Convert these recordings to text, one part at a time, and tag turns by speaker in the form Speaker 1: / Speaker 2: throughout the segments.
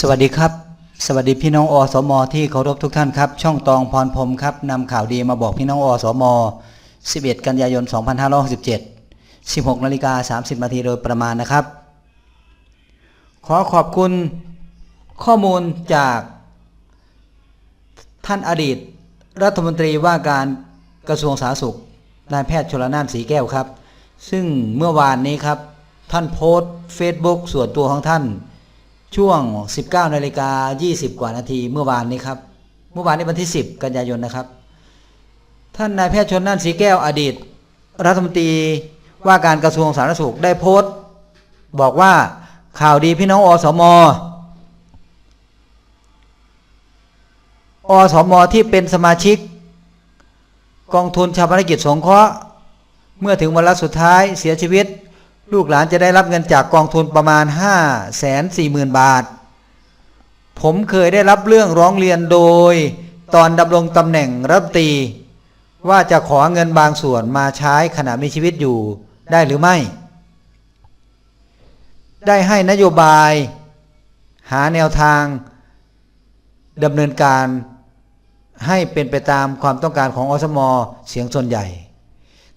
Speaker 1: สวัสดีครับ สวัสดีพี่น้องอสมที่เคารพทุกท่านครับ ช่องตองพรพรมครับนำข่าวดีมาบอกพี่น้องอสม 11 กันยายน 2567 16นาฬิกา30นาทีโดยประมาณนะครับ ขอขอบคุณข้อมูลจากท่านอดีต รัฐมนตรีว่าการกระทรวงสาธารณสุขนายแพทย์ชลนานสีแก้วครับ ซึ่งเมื่อวานนี้ครับ ท่านโพสต์เฟซบุ๊กส่วนตัวของท่าน ช่วง 19นาฬิกา20 กว่านาทีเมื่อวานนี้ครับ เมื่อวานนี้วันที่ 10 กันยายนนะครับ ท่านนายแพทย์ชนน่านสีแก้วอดีต รัฐมนตรีว่าการกระทรวงสาธารณสุขได้โพสต์ บอกว่าข่าวดีพี่น้องอสมอสมที่เป็นสมาชิก กองทุนชาปนกิจสงเคราะห์ เมื่อถึงวันละสุดท้ายเสียชีวิต ลูกหลานจะได้รับเงินจากกองทุนประมาณ 5 4 0 0 0 0 บาท ผมเคยได้รับเรื่องร้องเรียนโดย ตอนดำรงตำแหน่งรัฐตี ว่าจะขอเงินบางส่วนมาใช้ขณะมีชีวิตอยู่ได้หรือไม่ ได้ให้นโยบาย หาแนวทางดำเนินการให้เป็นไปตามความต้องการของอสมเสียงส่วนใหญ่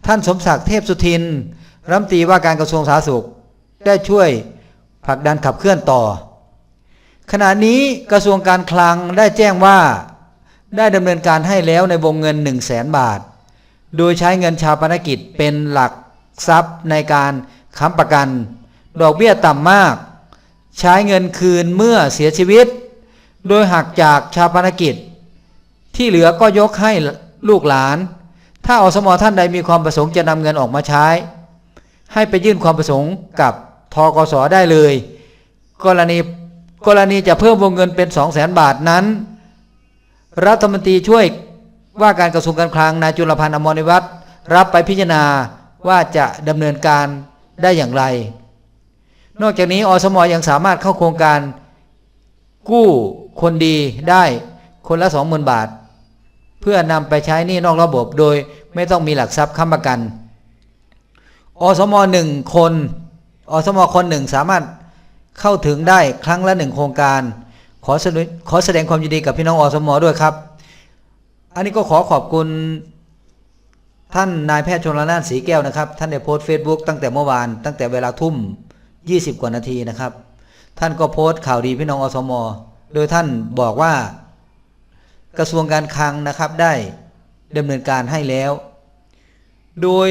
Speaker 1: ท่านสมศักดิ์เทพสุทิน รัฐมนตรีว่าการกระทรวงสาธารณสุข ได้ช่วยผลักดันขับเคลื่อนต่อ ขณะนี้กระทรวงการคลังได้แจ้งว่า ได้ดำเนินการให้แล้วในวงเงิน 1 0 0 0 0แสนบาท โดยใช้เงินชาปนกิจเป็นหลักทรัพย์ในการค้ำประกัน ดอกเบี้ยต่ำมาก ใช้เงินคืนเมื่อเสียชีวิต โดยหักจากชาปนกิจ ที่เหลือก็ยกให้ลูกหลาน ถ้าอสมท่านใดมีความประสงค์จะนำเงินออกมาใช้ ให้ไปยื่นความประสงค์กับทกสได้เลย กรณีกรณีจะเพิ่มวงเงินเป็น 2 0 0แสนบาทนั้น รัฐมนตรีช่วยว่าการกระทรวงการคลังนายจุลพันธ์อมรนิวัตรรับไปพิจารณาว่าจะดำเนินการได้อย่างไร นอกจากนี้อสมยังสามารถเข้าโครงการ กู้คนดีได้คนละ20,000บาท เพื่อนำไปใช้นี้นอกระบบโดยไม่ต้องมีหลักทรัพย์ค้ำประกัน อสมหนึ่งคน อสมคนหนึ่งสามารถเข้าถึงได้ครั้งละหนึ่งโครงการ ขอแสดงขอแสดงความยินดีกับพี่น้องอสมด้วยครับ อันนี้ก็ขอขอบคุณท่านนายแพทย์ชนละนานสีแก้วนะครับ ท่านได้โพสต์เฟซบุ๊กตั้งแต่เมื่อวาน ตั้งแต่เวลาทุ่ม 20 กว่านาทีนะครับ ท่านก็โพสต์ข่าวดีพี่น้องอสม โดยท่านบอกว่า กระทรวงการคลังนะครับได้ดำเนินการให้แล้ว โดย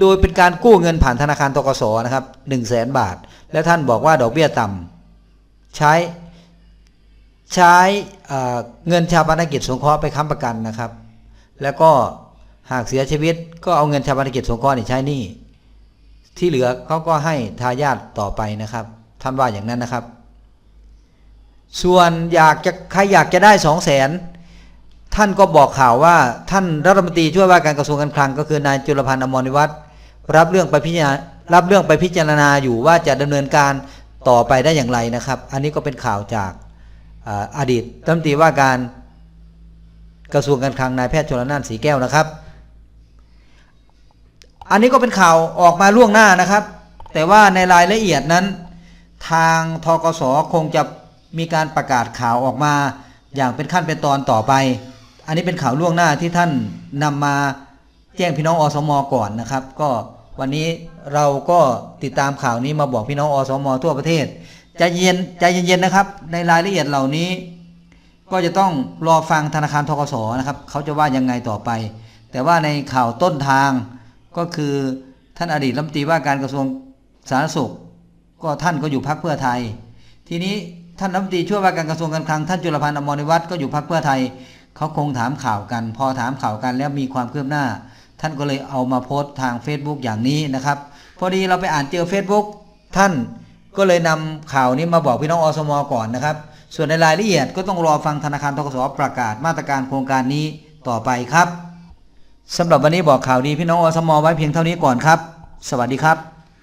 Speaker 1: โดยเป็นการกู้เงินผ่านธนาคารตกสนะครับ1 0 0 0 0แสนบาท และท่านบอกว่าดอกเบี้ยต่ำใช้ใช้เงินชาปนกิจสงเคราะห์ไปค้ำประกันนะครับ แล้วก็หากเสียชีวิต ก็เอาเงินชาปนกิจสงเคราะห์นี่ใช้หนี้ที่เหลือเขาก็ให้ทายาทต่อไปนะครับ ท่านว่าอย่างนั้นนะครับ ส่วนอยากจะใครอยากจะได้สองแสนท่านก็บอกข่าวว่าท่านรัฐมนตรีช่วยว่าการกระทรวงการคลังก็คือนายจุลพันธ์อมรนิวัฒน์ รับเรื่องไปพิจารณารับเรื่องไปพิจารณาอยู่ว่าจะดำเนินการต่อไปได้อย่างไรนะครับ อันนี้ก็เป็นข่าวจากอาดีตรัฐมนตรีว่าการกระทรวงการคลังนายแพทย์ชลนานสีแก้วนะครับ อันนี้ก็เป็นข่าวออกมาล่วงหน้านะครับ แต่ว่าในรายละเอียดนั้น ทางทกสคงจะมีการประกาศข่าวออกมา อย่างเป็นขั้นเป็นตอนต่อไป อันนี้เป็นข่าวล่วงหน้าที่ท่านนำมา แจ้งพี่น้องอสมก่อนนะครับ ก็วันนี้เราก็ติดตามข่าวนี้มาบอกพี่น้องอสมทั่วประเทศใจเย็นใจเย็นๆนะครับ ในรายละเอียดเหล่านี้ ก็จะต้องรอฟังธนาคารทกสนะครับเขาจะว่ายังไงต่อไป แต่ว่าในข่าวต้นทางก็คือท่านอดีตรัฐมนตรีว่าการกระทรวงสาธารณสุข ก็ท่านก็อยู่พักเพื่อไทย ทีนี้ท่านรัฐมนตรีช่วยว่าการกระทรวงการคลังท่านจุลพันธ์อมรนิวัฒน์ก็อยู่พักเพื่อไทยเขาคงถามข่าวกัน พอถามข่าวกันแล้วมีความคืบหน้า ท่านก็เลยเอามาโพสต์ทาง Facebook อย่างนี้นะครับ พอดีเราไปอ่านเจอ Facebook ท่านก็เลยนำข่าวนี้มาบอกพี่น้องอสมก่อนนะครับ ส่วนในรายละเอียดก็ต้องรอฟังธนาคารทกสประกาศมาตรการโครงการนี้ต่อไปครับสำหรับวันนี้บอกข่าวดีพี่น้องอสมไว้เพียงเท่านี้ก่อนครับ สวัสดีครับ